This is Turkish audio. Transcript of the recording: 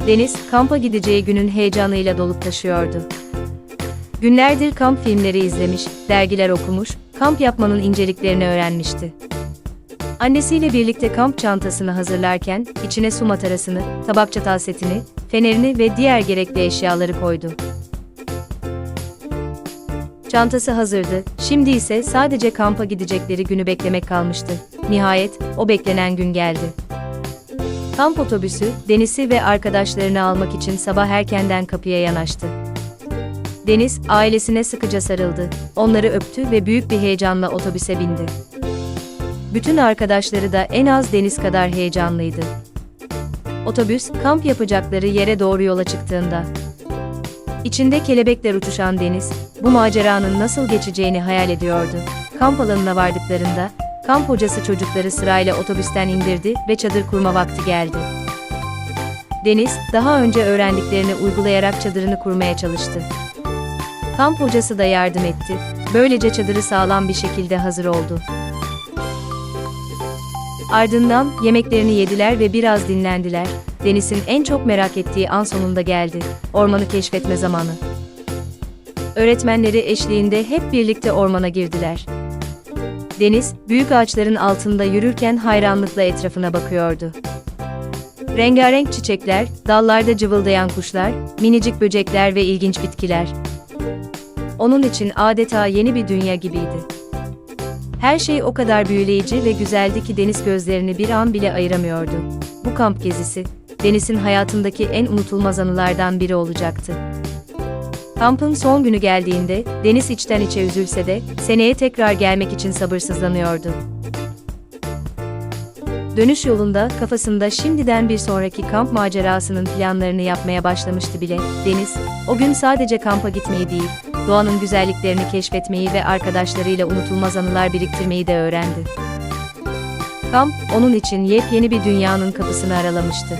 Deniz, kampa gideceği günün heyecanıyla dolup taşıyordu. Günlerdir kamp filmleri izlemiş, dergiler okumuş, kamp yapmanın inceliklerini öğrenmişti. Annesiyle birlikte kamp çantasını hazırlarken, içine su matarasını, tabak çatal setini, fenerini ve diğer gerekli eşyaları koydu. Çantası hazırdı, şimdi ise sadece kampa gidecekleri günü beklemek kalmıştı. Nihayet, o beklenen gün geldi. Kamp otobüsü, Deniz'i ve arkadaşlarını almak için sabah erkenden kapıya yanaştı. Deniz, ailesine sıkıca sarıldı, onları öptü ve büyük bir heyecanla otobüse bindi. Bütün arkadaşları da en az Deniz kadar heyecanlıydı. Otobüs, kamp yapacakları yere doğru yola çıktığında, İçinde kelebekler uçuşan Deniz, bu maceranın nasıl geçeceğini hayal ediyordu. Kamp alanına vardıklarında, kamp hocası çocukları sırayla otobüsten indirdi ve çadır kurma vakti geldi. Deniz, daha önce öğrendiklerini uygulayarak çadırını kurmaya çalıştı. Kamp hocası da yardım etti, böylece çadırı sağlam bir şekilde hazır oldu. Ardından yemeklerini yediler ve biraz dinlendiler. Deniz'in en çok merak ettiği an sonunda geldi. Ormanı keşfetme zamanı. Öğretmenleri eşliğinde hep birlikte ormana girdiler. Deniz, büyük ağaçların altında yürürken hayranlıkla etrafına bakıyordu. Rengarenk çiçekler, dallarda cıvıldayan kuşlar, minicik böcekler ve ilginç bitkiler. Onun için adeta yeni bir dünya gibiydi. Her şey o kadar büyüleyici ve güzeldi ki Deniz gözlerini bir an bile ayıramıyordu. Bu kamp gezisi, Deniz'in hayatındaki en unutulmaz anılardan biri olacaktı. Kampın son günü geldiğinde, Deniz içten içe üzülse de, seneye tekrar gelmek için sabırsızlanıyordu. Dönüş yolunda kafasında şimdiden bir sonraki kamp macerasının planlarını yapmaya başlamıştı bile. Deniz, o gün sadece kampa gitmeyi değil, doğanın güzelliklerini keşfetmeyi ve arkadaşlarıyla unutulmaz anılar biriktirmeyi de öğrendi. Kamp, onun için yepyeni bir dünyanın kapısını aralamıştı.